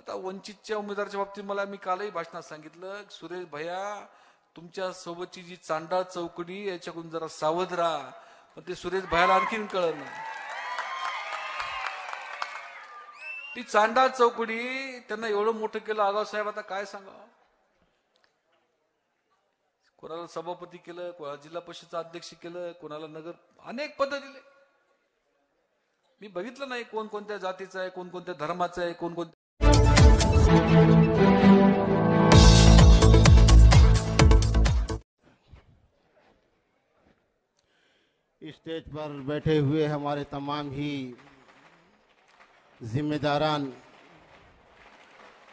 आता वंचितच्या उमेदवाराच्या बाबतीत मला मी कालही भाषणात सांगितलं सुरेश भैया तुमच्या सोबतची जी चांडाळ चौकडी याच्याकडून जरा सावध राहा. पण ते सुरेश भैयाला आणखीन कळलं नाही. ती चांडाळ चौकडी त्यांना एवढं मोठं केलं. आगाव साहेब आता काय सांगा कोणाला सभापती केलं कोणाला जिल्हा परिषदचा अध्यक्ष केलं कोणाला नगर अनेक पद दिले. मी बघितलं नाही कोण कोणत्या जातीचं आहे कोण कोणत्या धर्माचं आहे कोण कोणत्या स्टेज पर बैठे हुए हमारे तमाम ही जिम्मेदारान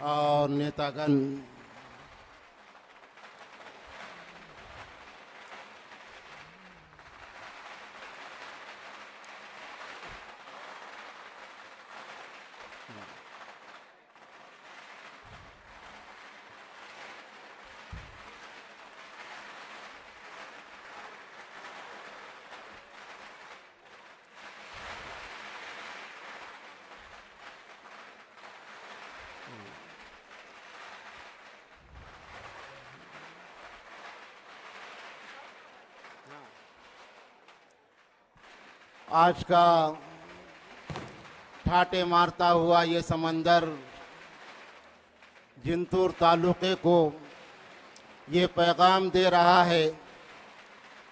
और नेतागण آج کا ٹھاٹے مارتا ہوا یہ سمندر جنتور تعلقے کو یہ پیغام دے رہا ہے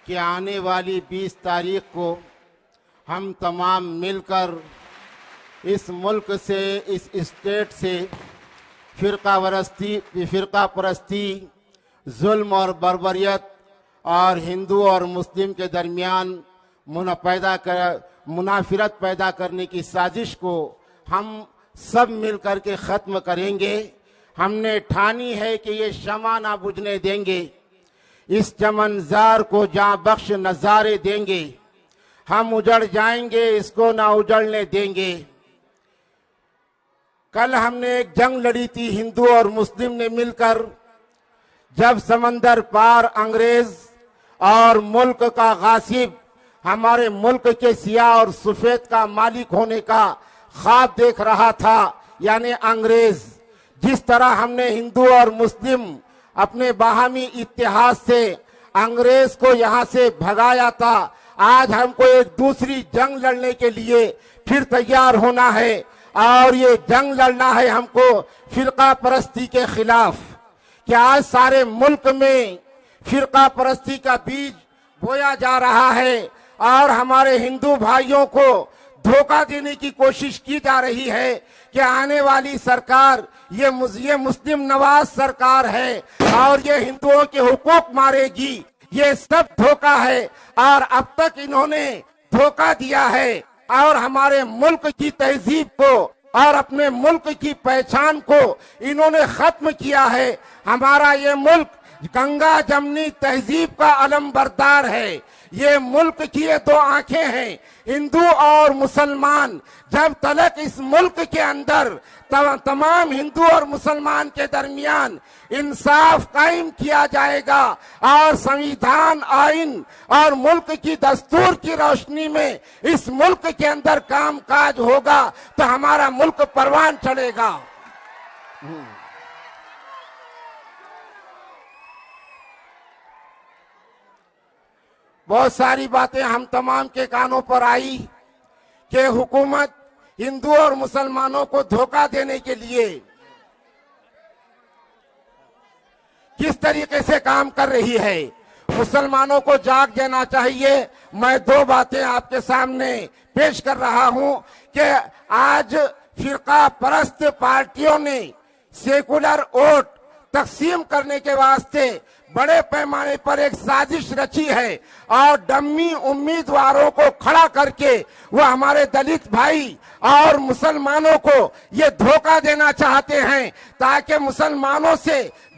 کہ آنے والی بیس تاریخ کو ہم تمام مل کر اس ملک سے، اس اسٹیٹ سے فرقہ ورستی فرقہ پرستی، ظلم اور بربریت اور ہندو اور مسلم کے درمیان वाली 20 तारीख को हम तमाम मिलकर इस मुल्क से इस स्टेट से फिरका वरस्ती फिरका परस्ती जुल्म और बरबरियत और हिंदू और मुस्लिम के दरमियान मुना पैदा कर मुनाफिरत पैदा करने की साजिश को हम सब मिलकर के ख़त्म करेंगे हमने ठानी है कि ये शमा ना बुझने देंगे इस चमनजार को जहाँ बख्श नजारे देंगे हम उजड़ जाएंगे इसको ना उजड़ने देंगे कल हमने एक जंग लड़ी थी हिंदू और मुस्लिम ने मिलकर जब समंदर पार अंग्रेज और मुल्क का गासिब हमारे मुल्क के सिया और सफेद का मालिक होने का ख्वाब देख रहा था यानी अंग्रेज जिस तरह हमने हिंदू और मुस्लिम अपने बाहमी इतिहाद से अंग्रेज को यहाँ से भगाया था आज हमको एक दूसरी जंग लड़ने के लिए फिर तैयार होना है और ये जंग लड़ना है हमको फिरका परस्ती के खिलाफ कि आज सारे मुल्क में फिरका परस्ती का बीज बोया जा रहा है और हमारे हिंदू भाइयों को धोखा देने की कोशिश की जा रही है कि आने वाली सरकार ये मुस- ये मुस्लिम नवाज सरकार है और ये हिंदुओं के हुकूक मारेगी ये सब धोखा है और अब तक इन्होंने धोखा दिया है और हमारे मुल्क की तहजीब को और अपने मुल्क की पहचान को इन्होंने खत्म किया है हमारा ये मुल्क गंगा जमनी तहजीब का अलम बरदार है ये मुल्क की ये दो आंखें हैं हिंदू और मुसलमान जब तलक इस मुल्क के अंदर तम- तमाम हिंदू और मुसलमान के दरमियान इंसाफ कायम किया जाएगा और संविधान आइन और मुल्क की दस्तूर की रोशनी में इस मुल्क के अंदर काम काज होगा तो हमारा मुल्क परवान चलेगा बहुत सारी बातें हम तमाम के कानों पर आई कि हुकूमत हिंदू और मुसलमानों को धोखा देने के लिए किस तरीके से काम कर रही है मुसलमानों को जाग देना चाहिए मैं दो बातें आपके सामने पेश कर रहा हूं कि आज फिरका परस्त पार्टियों ने सेकुलर वोट तकसीम करने के वास्ते बड़े पैमाने पर एक साजिश रची है और डम्मी उम्मीदवारों को खड़ा करके वो हमारे दलित भाई और मुसलमानों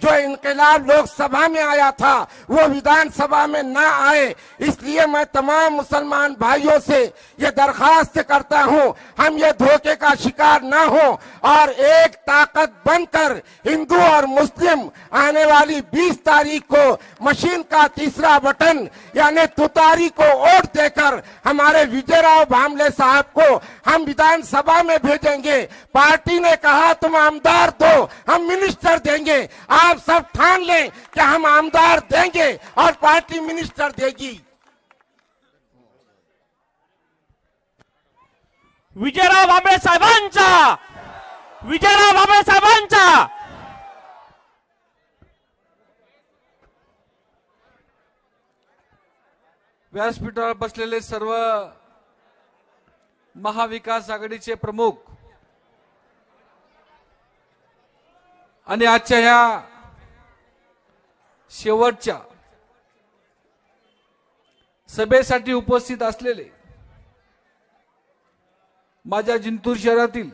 को ये धोखा देना चाहते हैं ताकि मुसलमानों से जो इनकलाब लोकसभा में आया था वो विधानसभा में न आए इसलिए मैं तमाम मुसलमान भाइयों से ये दरखास्त करता हूं हम ये धोखे का शिकार न हो और एक ताकत बनकर हिंदू और मुस्लिम आने वाली 20 तारीख को मशीन का तीसरा बटन यानी तुतारी को वोट देकर हमारे विजय राव भामले साहब को हम विधानसभा में भेजेंगे पार्टी ने कहा तुम आमदार दो हम मिनिस्टर देंगे आप सब ठान लें कि हम आमदार देंगे और पार्टी मिनिस्टर देगी। विजयराव भांबळे साहेबांचा! विजयराव भांबळे साहेबांचा! व्यासपीठावर बसलेले सर्व महाविकास आघाडीचे प्रमुख आणि आजच्या ह्या शेवटच्या सभेसाठी उपस्थित असलेले माझ्या जिंतूर शहरातील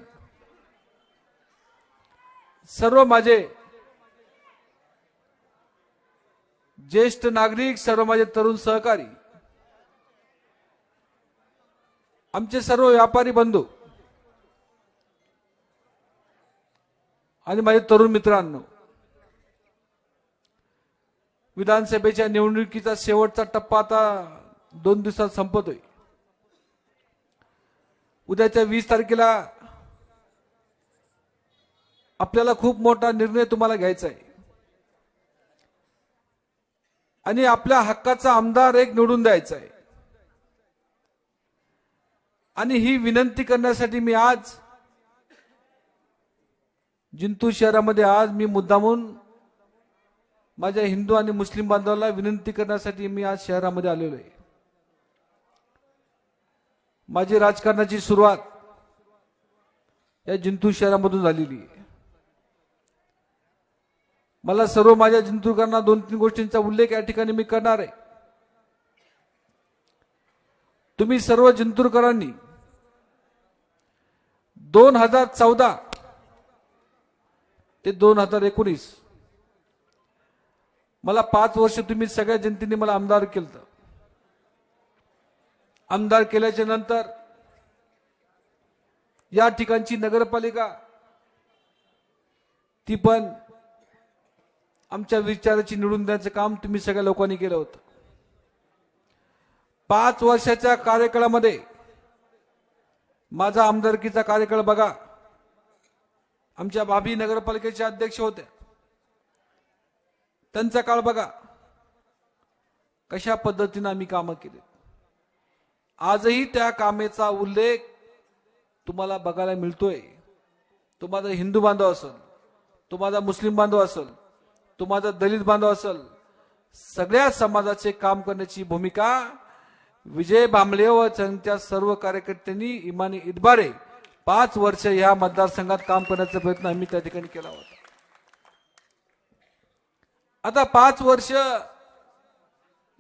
सर्व माझे ज्येष्ठ नागरिक सर्व माझे तरुण सहकारी आमचे सर्व व्यापारी बंधू आणि माझे तरुण मित्रांनो विधानसभेच्या निवडणुकीचा शेवटचा टप्पा आता दोन दिवसात संपतोय. उद्याच्या वीस तारखेला आपल्याला खूप मोठा निर्णय तुम्हाला घ्यायचा आहे. आणि आपल्या हक्काचा आमदार एक निवडून द्यायचा आहे. आणि ही विनंती करण्यासाठी मी आज जिंतूर शहरामध्ये आज मी मुद्दामून माझ्या हिंदू आणि मुस्लिम बांधवाला विनंती करण्यासाठी मी आज शहरामध्ये आलेलो आहे. माझी राजकारणाची सुरुवात या जिंतूर शहरामधून झालेली आहे. मला सर्व माझ्या जिंतूरकरांना दोन तीन गोष्टींचा उल्लेख या ठिकाणी मी करणार आहे. तुम्ही सर्व जिंतूरकरांनी दोन हजार चौदा ते दोन हजार एकोणीस मला पाच वर्ष तुम्ही सगळ्या जनतेने मला आमदार केलं आमदार केल्याच्यानंतर या ठिकाणची नगरपालिका ती पण आमच्या विचाराची निवडून देण्याचं काम तुम्ही सगळ्या लोकांनी केलं होतं. पाच वर्षाच्या कार्यकाळामध्ये माझा आमदारकीचा कार्यकाळ बघा. आमच्या बाबी नगरपालिकेचे अध्यक्ष होत्या त्यांचा काळ बघा. कशा पद्धतीनं आम्ही कामं केली. आजही त्या कामेचा उल्लेख तुम्हाला बघायला मिळतोय. तो माझा हिंदू बांधव असेल तो माझा मुस्लिम बांधव असेल तो माझा दलित बांधव असेल सगळ्या समाजाचे काम करण्याची भूमिका विजय भांबळे व त्यांच्या सर्व कार्यकर्त्यांनी इमानी इदबारे पाच वर्ष या मतदारसंघात काम करण्याचा प्रयत्न आम्ही त्या ठिकाणी केला होता. आता पाच वर्ष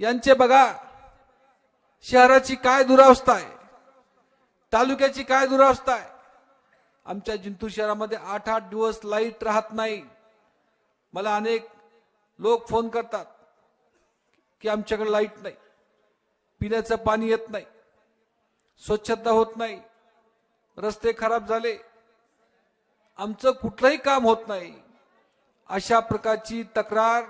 यांचे बघा शहराची काय दुरावस्था आहे तालुक्याची काय दुरावस्था आहे. आमच्या जिंतूर शहरामध्ये आठ आठ दिवस लाइट राहत नाही. मला अनेक लोक फोन करतात की आमच्याकडे लाइट नाही पिण्याचं पाणी येत नाही स्वच्छता होत नाही रस्ते खराब झाले आमचं कुठलंही काम होत नाही. अशा प्रकारची तक्रार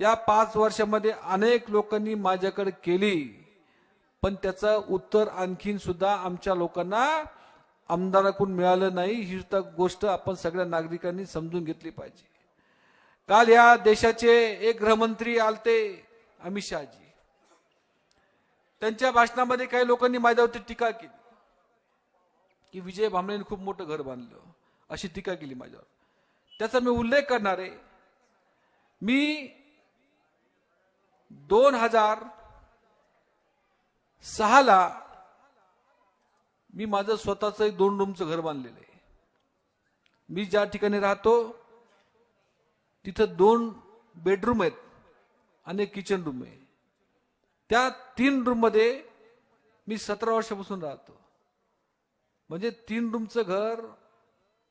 या पाच वर्षामध्ये अनेक लोकांनी माझ्याकडे केली. पण त्याचं उत्तर आणखीन सुद्धा आमच्या लोकांना आमदाराकडून मिळालं नाही. ही सुद्धा गोष्ट आपण सगळ्या नागरिकांनी समजून घेतली पाहिजे. काल या देशाचे एक गृहमंत्री आलते अमित शहाजी. त्यांच्या भाषणामध्ये काही लोकांनी माझ्यावरती टीका केली. की विजय भांबळेने खूप मोठं घर बांधलं. अशी टीका केली माझ्यावर. त्याचा मी उल्लेख करणार आहे. मी दोन हजार सहाला मी माझं स्वतःचं एक दोन रूमचं घर बांधलेलं आहे. मी ज्या ठिकाणी राहतो तिथं दोन बेडरूम आहेत आणि किचन रूम आहे. त्या तीन रूममध्ये मी सतरा वर्षापासून राहतो. म्हणजे तीन रूमचं घर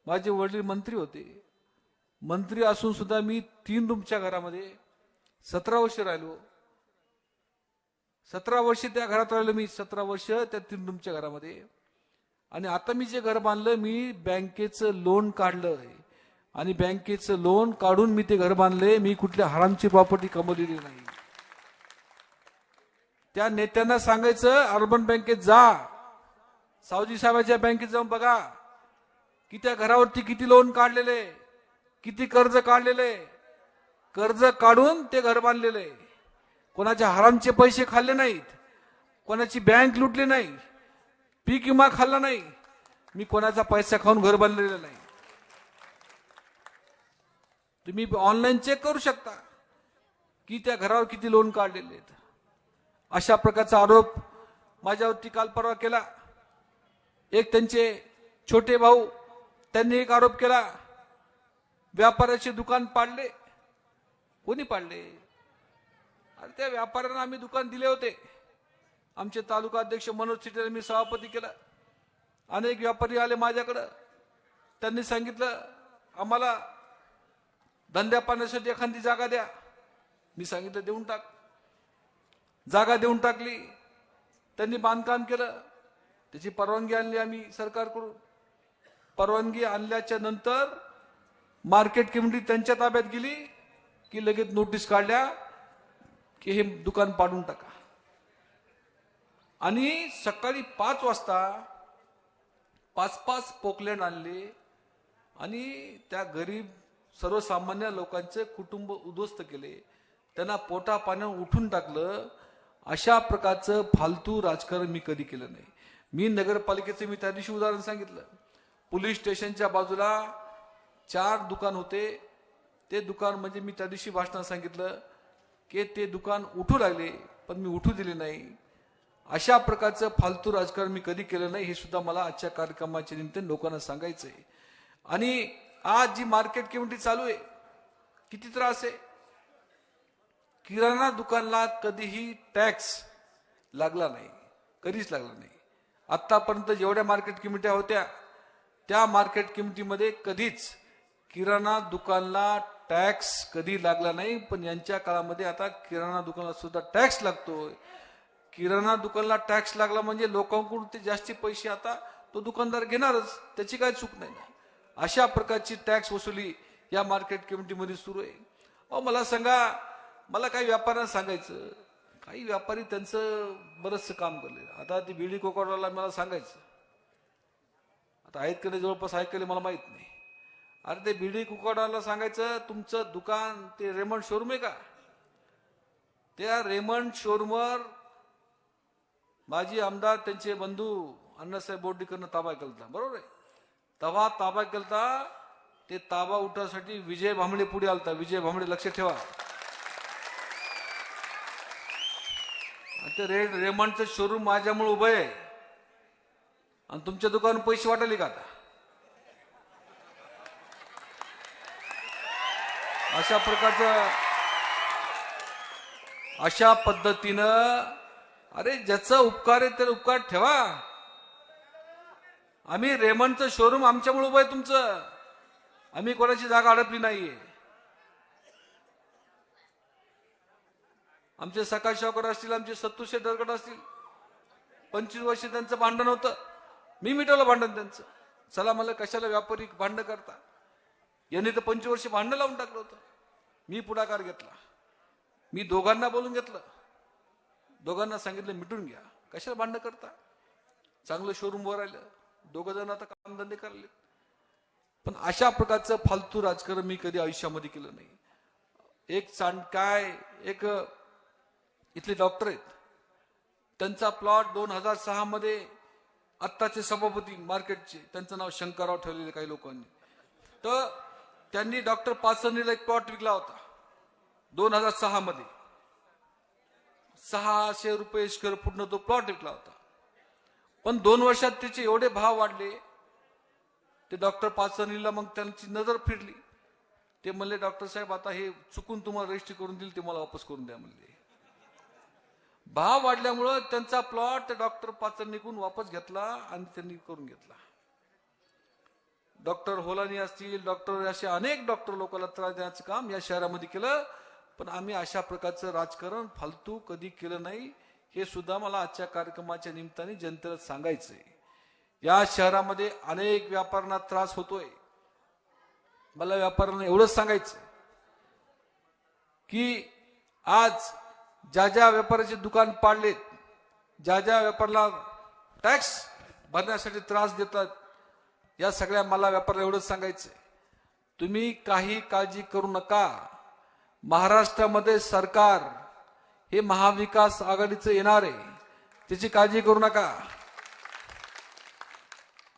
माझे वडील मंत्री होते. मंत्री असून सुद्धा मी तीन रूमच्या घरामध्ये सतरा वर्ष राहिलो. सतरा वर्ष त्या घरात राहिलो मी सतरा वर्ष त्या तीन रूमच्या घरामध्ये. आणि आता मी जे घर बांधलं मी बँकेचं लोन काढलं आणि बँकेचं लोन काढून मी ते घर बांधले मी कुठल्या हरामची प्रॉपर्टी कमवलेली नाही. त्या नेत्यांना सांगायचं अर्बन बँकेत जा. सावजी साहेबाच्या बँकेत जाऊन बघा. की त्या घरावरती किती लोन काढलेले? किती कर्ज काढलेले? कर्ज काढून ते घर बांधलेले. कोणाच्या हरामचे पैसे खाल्ले नाहीत. कोणाची बँक लुटली नाही. पीक विमा खाल्ला नाही. मी कोणाचा पैसा खाऊन घर बांधलेलं नाही. तुम्ही ऑनलाईन चेक करू शकता की त्या घरावर किती लोन काढलेले आहेत. अशा प्रकारचा आरोप माझ्यावरती काल परवा केला. एक त्यांचे छोटे भाऊ त्यांनी एक आरोप केला. व्यापाऱ्याचे दुकान पाडले. कोणी पाडले? अरे त्या व्यापाऱ्यांना आम्ही दुकान दिले होते. आमचे तालुका अध्यक्ष मनोज चिटे मी सभापती केलं. अनेक व्यापारी आले माझ्याकडं. त्यांनी सांगितलं आम्हाला धंद्या पाण्यासाठी एखादी जागा द्या. मी सांगितलं देऊन टाक. जागा देऊन टाकली. त्यांनी बांधकाम केलं. त्याची परवानगी आणली आम्ही सरकारकडून. परवानगी आणल्याच्या नंतर मार्केट कमिटी त्यांच्या ताब्यात गेली की लगेच नोटीस काढल्या की हे दुकान पाडून टाका. आणि सकाळी पाच वाजता पाच पाच पोकलँड आणले आणि त्या गरीब सर्वसामान्य लोकांचे कुटुंब उद्ध्वस्त केले. त्यांना पोटा पाण्यावर उठून टाकलं. अशा प्रकारचं फालतू राजकारण मी कधी केलं नाही. मी नगरपालिकेचं मी त्या दिवशी उदाहरण सांगितलं. पोलीस स्टेशनच्या बाजूला चार दुकान होते. ते दुकान म्हणजे मी त्या दिवशी भाषणात सांगितलं की ते दुकान उठू लागले पण मी उठू दिले नाही. अशा प्रकारचं फालतू राजकारण मी कधी केलं नाही हे सुद्धा मला आजच्या कार्यक्रमाच्या निमित्ताने लोकांना सांगायचं आहे आणि आज जी मार्केट कमिटी चालू आहे किती त्रास आहे? किराणा दुकानला कधीही टॅक्स लागला नाही कधीच लागला नाही. आत्तापर्यंत जेवढ्या मार्केट कमिट्या होत्या त्या मार्केट किमतीमध्ये कधीच किराणा दुकानला टॅक्स कधी लागला नाही पण यांच्या काळामध्ये आता किराणा दुकानाला सुद्धा टॅक्स लागतोय. किराणा दुकानला टॅक्स लागला म्हणजे लोकांकडून ते जास्ती पैसे आता तो दुकानदार घेणारच त्याची काय चूक नाही अशा प्रकारची टॅक्स वसुली या मार्केट कमिटीमध्ये सुरू आहे. अहो मला सांगा मला काही व्यापाऱ्यांना सांगायचं. काही व्यापारी त्यांचं बरंचसं काम करले. आता ती बिडी कोकाडवाला मला सांगायचं. आता आहेत का नाही जवळपास आहेत का मला माहीत नाही. अरे ते बिडी कुकडाला सांगायचं तुमचं दुकान ते रेमंड शोरूम आहे का? त्या रेमंड शोरूमवर माजी आमदार त्यांचे बंधू अण्णासाहेब बोर्डीकरनं ताबा केलता बरोबर आहे? तवा ताबा केलता ते ताबा उठासाठी विजय भांबळे पुढे आलता. विजय भांबळे लक्ष ठेवा. ते रे रेमंडचं शोरूम माझ्यामुळे उभं आहे. आणि तुमच्या दुकान पैसे वाटले का आता? अशा प्रकारचं अशा पद्धतीनं अरे ज्याचा उपकार आहे त्याला उपकार ठेवा. आम्ही रेमंडचं शोरूम आमच्यामुळे उभं आहे तुमचं. आम्ही कोणाची जागा अडपली नाहीये. आमचे सकाळ शेवकर असतील आमचे सत्तुशे दरगड असतील. पंचवीस वर्ष त्यांचं भांडण होतं. मी मिटवलं भांडण त्यांचं. चला मला कशाला व्यापारी भांडण करता? यांनी तर पंचवीस वर्ष भांडण लावून टाकलं होतं. मी पुढाकार घेतला. मी दोघांना बोलून घेतलं. दोघांना सांगितलं मिटून घ्या. कशाला भांडणं करता? चांगलं शोरूम वर राहिलं दोघं जण आता कामधंदे करले. पण अशा प्रकारचं फालतू राजकारण मी कधी आयुष्यामध्ये केलं नाही. एक चांड काय एक इथले डॉक्टर आहेत. त्यांचा प्लॉट दोन हजार सहा मध्ये आत्ताचे सभापती मार्केटचे त्यांचं नाव शंकरराव ठेवलेले काही लोकांनी. तर त्यांनी डॉक्टर पाचनीला एक प्लॉट विकला होता. दोन हजार सहा मध्ये. सहाशे रुपये स्क्वेअर फूटनं तो प्लॉट विकला होता. पण दोन वर्षात त्याचे एवढे भाव वाढले ते डॉक्टर पाचनीला मग त्यांची नजर फिरली. ते म्हणले डॉक्टर साहेब आता हे चुकून तुम्हाला रजिस्ट्री करून दिली ते मला वापस करून द्या म्हणले. भाव वाढल्यामुळं त्यांचा प्लॉट डॉक्टर पाचनीकडून वापस घेतला आणि त्यांनी करून घेतला. डॉक्टर होलानी असतील डॉक्टर असे अनेक डॉक्टर लोकांना त्रास देण्याचं काम या शहरामध्ये केलं. पण आम्ही अशा प्रकारचं राजकारण फालतू कधी केलं नाही. हे सुद्धा मला आजच्या कार्यक्रमाच्या निमित्ताने जनतेला सांगायचंय. या शहरामध्ये अनेक व्यापाऱ्यांना त्रास होतोय. मला व्यापाऱ्यांना एवढंच सांगायचं की आज ज्या ज्या व्यापाऱ्याचे दुकान पाडलेत ज्या ज्या व्यापाऱ्याला टॅक्स भरण्यासाठी त्रास देतात या सगळ्या मला व्यापाऱ्याला एवढंच सांगायचंय. तुम्ही काही काळजी करू नका. महाराष्ट्रामध्ये सरकार हे महाविकास आघाडीचं येणार आहे. त्याची काळजी करू नका.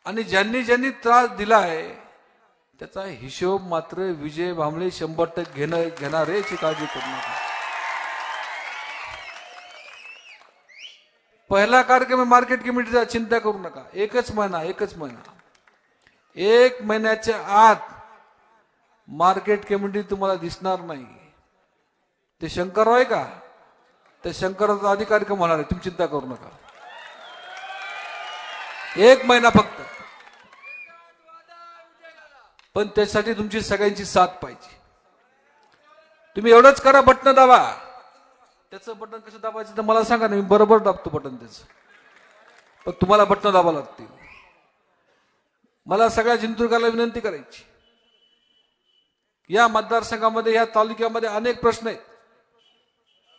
आणि ज्यांनी ज्यांनी त्रास दिलाय त्याचा हिशोब मात्र विजय भांबळे शंभर टक्के घेणं घेणार आहे याची काळजी करू नका. पहिला कार्यक्रम मार्केट कमिटीचा चिंता करू नका. एकच महिना एकच महिना. एक महिन्याच्या आत मार्केट कमिटी तुम्हाला दिसणार नाही. ते शंकरराव आहे का? ते शंकराचा अधिकारी का होणार आहे तुम्ही चिंता करू नका. एक महिना फक्त. पण त्यासाठी तुमची सगळ्यांची साथ पाहिजे. तुम्ही एवढंच करा बटन दाबा. त्याचं बटन कसं दाबायचं तर मला सांगा ना. मी बरोबर दाबतो बटन त्याचं. पण तुम्हाला बटन दाबा लागतील. मला सगळ्या जिंतूरकरला विनंती करायची. या मतदारसंघामध्ये या तालुक्यामध्ये अनेक प्रश्न आहेत.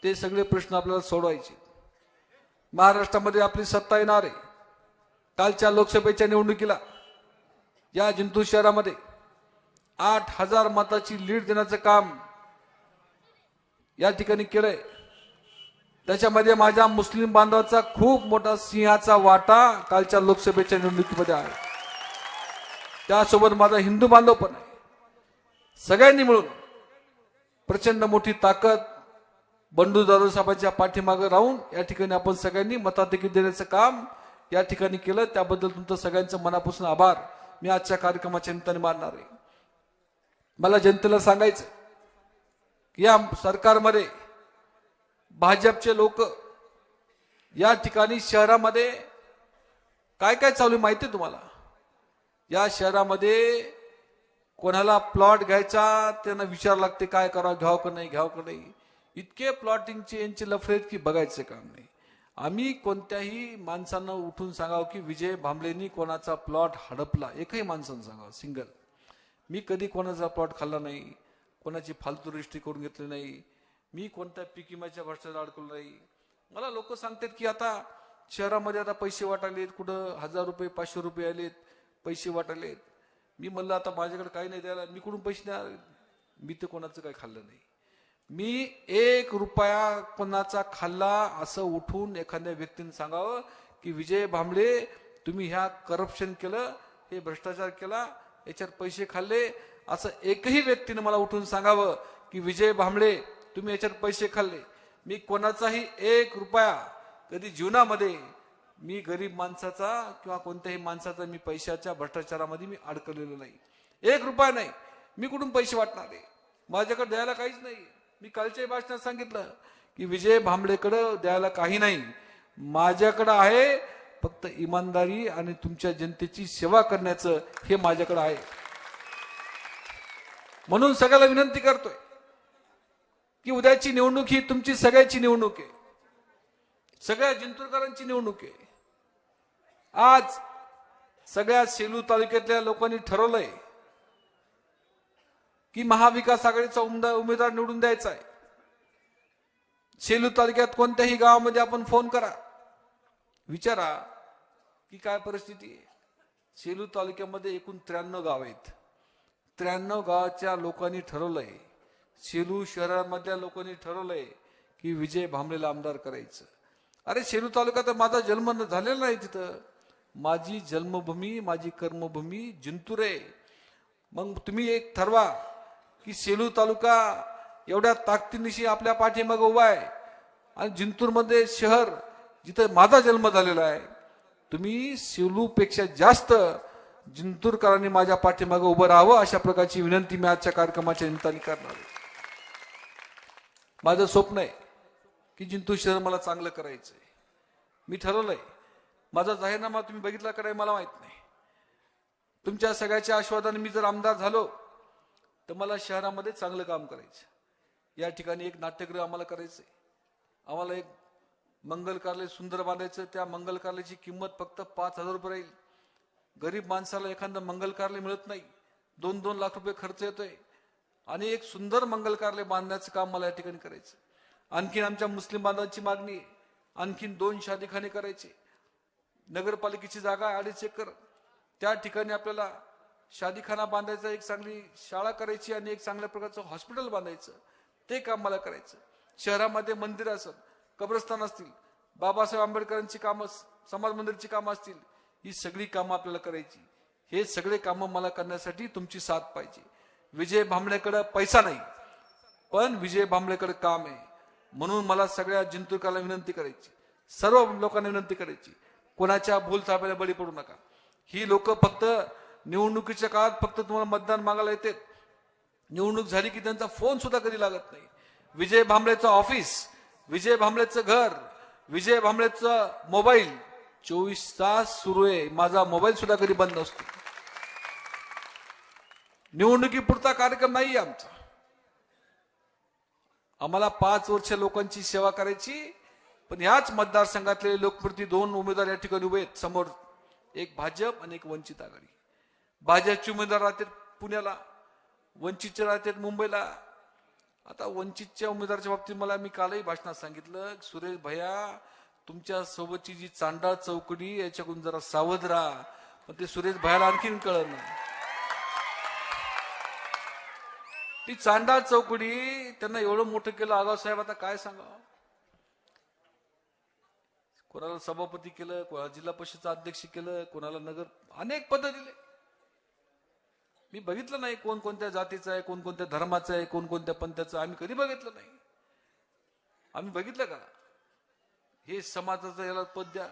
ते सगळे प्रश्न आपल्याला सोडवायचे महाराष्ट्रामध्ये आपली सत्ता येणार आहे. कालच्या लोकसभेच्या निवडणुकीला या जिंतूर शहरामध्ये आठ हजार मताची लीड देण्याचं काम या ठिकाणी केलंय. त्याच्यामध्ये माझ्या मुस्लिम बांधवाचा खूप मोठा सिंहाचा वाटा कालच्या लोकसभेच्या निवडणुकीमध्ये आहे. त्यासोबत माझा हिंदू बांधव पण आहे. सगळ्यांनी मिळून प्रचंड मोठी ताकद बंडू दादा साहेबांच्या पाठीमागे राहून या ठिकाणी आपण सगळ्यांनी मताधिकी देण्याचं काम या ठिकाणी केलं. त्याबद्दल तुमचं सगळ्यांचं मनापासून आभार. मी आजच्या कार्यक्रमाच्या निमित्ताने मानणार आहे. मला जनतेला सांगायचं या सरकारमध्ये भाजपचे लोक या ठिकाणी शहरामध्ये काय काय चालू आहे माहिती आहे तुम्हाला? या शहरामध्ये कोणाला प्लॉट घ्यायचा त्यांना विचार लागते काय करावं घ्याव का नाही घ्याव का नाही. इतके प्लॉटिंगचे यांचे लफडे आहेत की बघायचं काम नाही. आम्ही कोणत्याही माणसांना उठून सांगावं की विजय भांबलेनी कोणाचा प्लॉट हडपला एकही माणसानं सांगावं सिंगल मी कधी कोणाचा प्लॉट खाल्ला नाही कोणाची फालतू रजिस्ट्री करून घेतली नाही मी कोणत्या पीक विम्याच्या भ्रष्टाचार अडकलो नाही. मला लोक सांगतात की आता शहरामध्ये आता पैसे वाटायलेत कुठं हजार रुपये पाचशे रुपये आलेत. पैसे वाटले मी म्हणलं आता माझ्याकडे काही नाही द्यायला. मी कुठून पैसे द्या मी तर कोणाचं काही खाल्लं नाही. मी एक रुपया कोणाचा खाल्ला असं उठून एखाद्या व्यक्तीने सांगावं की विजय भांबळे तुम्ही ह्या करप्शन केलं हे भ्रष्टाचार केला याच्यात पैसे खाल्ले. असं एकही व्यक्तीने मला उठून सांगावं की विजय भांबळे तुम्ही याच्यात पैसे खाल्ले. मी कोणाचाही एक रुपया कधी जीवनामध्ये मी गरीब माणसाचा किंवा कोणत्याही माणसाचा मी पैशाच्या भ्रष्टाचारामध्ये मी अडकलेलो नाही. एक रुपया नाही. मी कुठून पैसे वाटणार आहे? माझ्याकडे द्यायला काहीच नाही. मी कालच्याही भाषणात सांगितलं की विजय भांबळेकडं द्यायला काही नाही. माझ्याकडं आहे फक्त इमानदारी आणि तुमच्या जनतेची सेवा करण्याचं हे माझ्याकडं आहे. म्हणून सगळ्याला विनंती करतोय की उद्याची निवडणूक ही तुमची सगळ्याची निवडणूक आहे. सगळ्या जिंतूरकरांची निवडणूक आहे. आज सगळ्या सेलू तालुक्यातल्या लोकांनी ठरवलंय की महाविकास आघाडीचा उमेदवार निवडून द्यायचा आहे. सेलू तालुक्यात कोणत्याही गावामध्ये आपण फोन करा. विचारा की काय परिस्थिती आहे. सेलू तालुक्यामध्ये एकूण त्र्याण्णव गाव आहेत. त्र्याण्णव गावाच्या लोकांनी ठरवलंय. सेलू शहरामधल्या लोकांनी ठरवलंय की विजय भांबलेला आमदार करायचं. अरे सेलू तालुका तर माझा जन्म झालेला नाही तिथं. माझी जन्मभूमी माझी कर्मभूमी जिंतूर. आहे मग तुम्ही एक ठरवा की सेलू तालुका एवढ्या ताकदीनिशी आपल्या पाठीमाग उभा आहे आणि जिंतूरमध्ये शहर जिथं माझा जन्म झालेला आहे तुम्ही सेलूपेक्षा जास्त जिंतूरकरांनी माझ्या पाठीमागं उभं राहावं अशा प्रकारची विनंती मी आजच्या कार्यक्रमाच्या निमित्ताने करणार आहे. माझं स्वप्न आहे की जिंतूर शहर मला चांगलं करायचंय. मी ठरवलंय माझा जाहीरनामा तुम्ही बघितला का मला माहीत नाही. तुमच्या सगळ्याच्या आश्वादाने मी जर आमदार झालो तर मला शहरामध्ये चांगलं काम करायचं. या ठिकाणी एक नाट्यगृह आम्हाला करायचं आम्हाला एक मंगल कार्यालय सुंदर बांधायचं त्या मंगल कार्यालयाची किंमत फक्त पाच हजार रुपये राहील. गरीब माणसाला एखादं मंगल कार्यालय मिळत नाही. दोन दोन लाख रुपये खर्च येतोय. आणि एक सुंदर मंगल कार्यालय बांधण्याचं काम मला या ठिकाणी करायचं आणखीन आमच्या मुस्लिम बांधवांची मागणी आहे. आणखीन दोन शादीखाने करायचे. नगरपालिकेची जागा अडीच एकर. त्या ठिकाणी आपल्याला शादीखाना बांधायचा एक चांगली शाळा करायची आणि एक चांगल्या प्रकारचं हॉस्पिटल बांधायचं. ते काम मला करायचं. शहरामध्ये मंदिर असत कब्रस्तान असतील बाबासाहेब आंबेडकरांची कामं समाज मंदिरची कामं असतील ही सगळी कामं आपल्याला करायची. हे सगळे कामं मला करण्यासाठी तुमची साथ पाहिजे. विजय भांबळेकडे पैसा नाही पण विजय भांबळेकडे काम आहे. म्हणून मला सगळ्या जिंतूरकाला विनंती करायची. सर्व लोकांना विनंती करायची. कोणाच्या भूल थापायला बळी पडू नका. ही लोक फक्त निवडणुकीच्या काळात फक्त तुम्हाला मतदान मागायला येते निवडणूक झाली की त्यांचा फोन सुद्धा कधी लागत नाही. विजय भांबळेचं ऑफिस विजय भांबळेचं घर विजय भांबळेचं मोबाईल चोवीस तास सुरू आहे. माझा मोबाईल सुद्धा कधी बंद असतो निवडणुकीपुरता कार्यक्रम नाही आमचा. आम्हाला पाच वर्ष लोकांची सेवा करायची पण ह्याच मतदारसंघातले लोकप्रती दोन उमेदवार या ठिकाणी उभे आहेत. समोर एक भाजप आणि एक वंचित आघाडी. भाजपचे उमेदवार राहतात पुण्याला वंचितचे राहतात मुंबईला. आता वंचितच्या उमेदवाराच्या बाबतीत मला मी कालही भाषणात सांगितलं सुरेश भैया तुमच्या सोबतची जी चांडाळ चौकडी याच्याकडून जरा सावध राहा. पण ते सुरेश भैयाला आणखीन कळलं नाही. ती चांडाळ चौकडी त्यांना एवढं मोठं केलं आगाव साहेब आता काय सांगावं? कोणाला सभापती केलं कोणाला जिल्हा परिषदचं अध्यक्ष केलं कोणाला नगर अनेक पद दिले मी बघितलं नाही कोण कोणत्या जातीचं आहे कोण कोणत्या धर्माचं आहे कोण कोणत्या पंथाचं आम्ही कधी बघितलं नाही. आम्ही बघितलं का? हे समाजाचं याला पद द्या.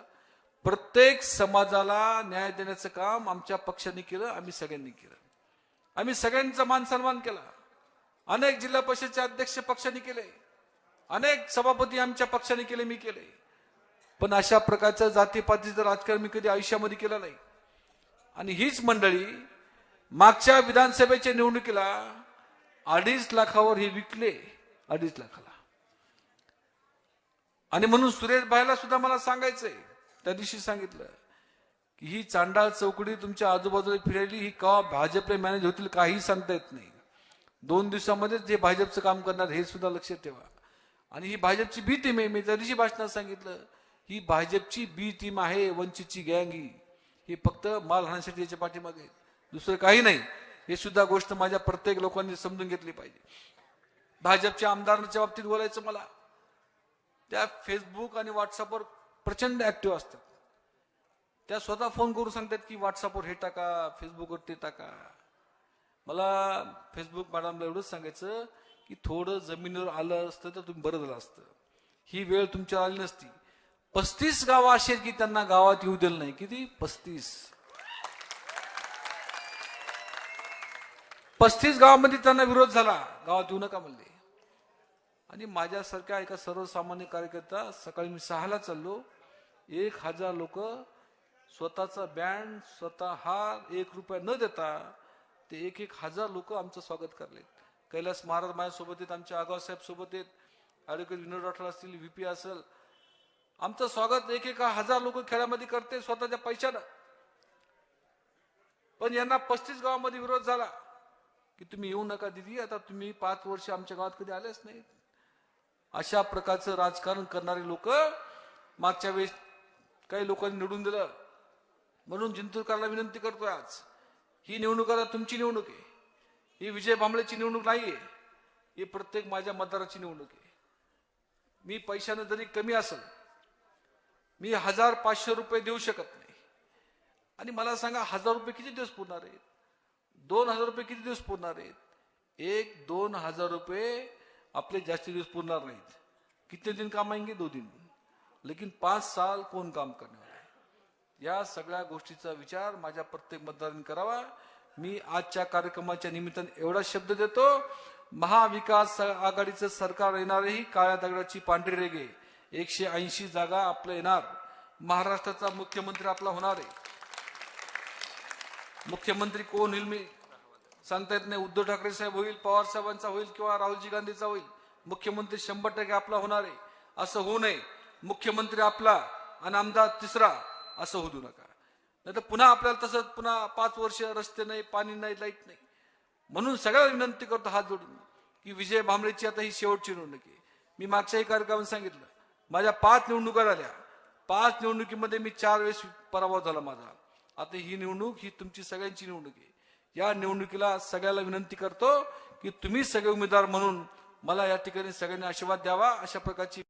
प्रत्येक समाजाला न्याय देण्याचं काम आमच्या पक्षाने केलं आम्ही सगळ्यांनी केलं. आम्ही सगळ्यांचा मान सन्मान केला. अनेक जिल्हा परिषदचे अध्यक्ष पक्षाने केले. अनेक सभापती आमच्या पक्षाने केले मी केले. पण अशा प्रकारचं जातीपातीचं राजकारण मी कधी आयुष्यामध्ये केलं नाही. आणि हीच मंडळी मागच्या विधानसभेच्या निवडणुकीला अडीच लाखावर हे विकले अडीच लाखाला. आणि म्हणून सुरेश भाईला सुद्धा मला सांगायचंय त्या दिवशी सांगितलं की ही चांडाळ चौकडी तुमच्या आजूबाजूला फिरायली ही का भाजपला मॅनेज होतील काही सांगता येत नाही. दोन दिवसामध्येच जे भाजपचं काम करणार हे सुद्धा लक्षात ठेवा. आणि ही भाजपची भीती टीम मी त्या दिवशी भाषणात सांगितलं ही भाजपची बी टीम आहे वंचितची गँग. ही हे फक्त माल राहण्यासाठी याच्या पाठीमागे. दुसरं काही नाही. हे सुद्धा गोष्ट माझ्या प्रत्येक लोकांनी समजून घेतली पाहिजे. भाजपच्या आमदारांच्या बाबतीत बोलायचं मला त्या फेसबुक आणि व्हॉट्सअपवर प्रचंड ऍक्टिव्ह असतात. त्या स्वतः फोन करून सांगतात की व्हॉट्सअपवर हे टाका फेसबुकवर ते टाका. मला फेसबुक मॅडमला एवढंच सांगायचं की थोडं जमिनीवर आलं असतं तर तुम्ही बरं झालं असतं. ही वेळ तुमच्यावर आली नसती. पस्तीस गावं अशी आहेत की त्यांना गावात येऊ दिलं नाही. किती? पस्तीस. पस्तीस गावामध्ये त्यांना विरोध झाला. गावात येऊ नका म्हणले. आणि माझ्यासारख्या एका सर्वसामान्य कार्यकर्ता सकाळी मी सहाला चाललो. एक हजार लोक स्वतःचा बँड स्वतः हार एक रुपया न देता ते एक एक हजार लोक आमचं स्वागत करलेत. कैलास महाराज माझ्यासोबत आहेत आमच्या आगाव साहेब सोबत आहेत. आरोग्य विनोद राठोड असतील व्हीपी असेल आमचं स्वागत एक एका हजार लोक खेळामध्ये करते स्वतःच्या पैशानं. पण यांना पस्तीस गावामध्ये विरोध झाला की तुम्ही येऊ नका दिदी आता तुम्ही पाच वर्ष आमच्या गावात कधी आलेच नाहीत अशा प्रकारचं राजकारण करणारे लोक मागच्या वेळेस काही लोकांनी निवडून दिलं. म्हणून जिंतूरकरला विनंती करतोय आज ही निवडणूक आता तुमची निवडणूक आहे. ही विजय भांबळेची निवडणूक नाहीये. ही प्रत्येक माझ्या मतदाराची निवडणूक आहे. मी पैशानं जरी कमी असेल मी हजार पाचशे रुपये देऊ शकत नाही. आणि मला सांगा हजार रुपये किती दिवस पुरणार आहेत? दोन हजार रुपये किती दिवस पुरणार आहेत? एक दोन हजार रुपये आपले जास्त दिवस पुरणार नाहीत. कितने दिन काम आएंगे दो दिन. लेकिन पाच साल कोण काम करणार आहे? या सगळ्या गोष्टीचा विचार माझ्या प्रत्येक मतदारांनी करावा. मी आजच्या कार्यक्रमाच्या निमित्ताने एवढा शब्द देतो. महाविकास आघाडीचं सरकार येणारही काळ्या दगडाची पांढरी रेगे एकशे ऐंशी जागा आपल्या येणार. महाराष्ट्राचा मुख्यमंत्री आपला होणार आहे. मुख्यमंत्री कोण होईल मी सांगता येत नाही. उद्धव ठाकरे साहेब होईल पवार साहेबांचा होईल किंवा राहुलजी गांधीचा होईल. मुख्यमंत्री शंभर टक्के आपला होणार आहे. असं होऊ नये. मुख्यमंत्री आपला आणि आमदार तिसरा असं होऊ देऊ नका. नाही तर पुन्हा आपल्याला तसंच पुन्हा पाच वर्ष रस्ते नाही पाणी नाही लाइट नाही. म्हणून सगळ्याला विनंती करतो हात जोडून की विजय भांबळेची आता ही शेवटची निवडणूक आहे. मी मागच्याही कार्यक्रमात सांगितलं माझ्या पाच निवडणुका झाल्या. पाच निवडणुकीमध्ये मी चार वेळेस पराभव झाला माझा. आता ही निवडणूक ही तुमची सगळ्यांची निवडणूक आहे. या निवडणुकीला सगळ्याला विनंती करतो की तुम्ही सगळे उमेदवार म्हणून मला या ठिकाणी सगळ्यांनी आशीर्वाद द्यावा अशा प्रकारची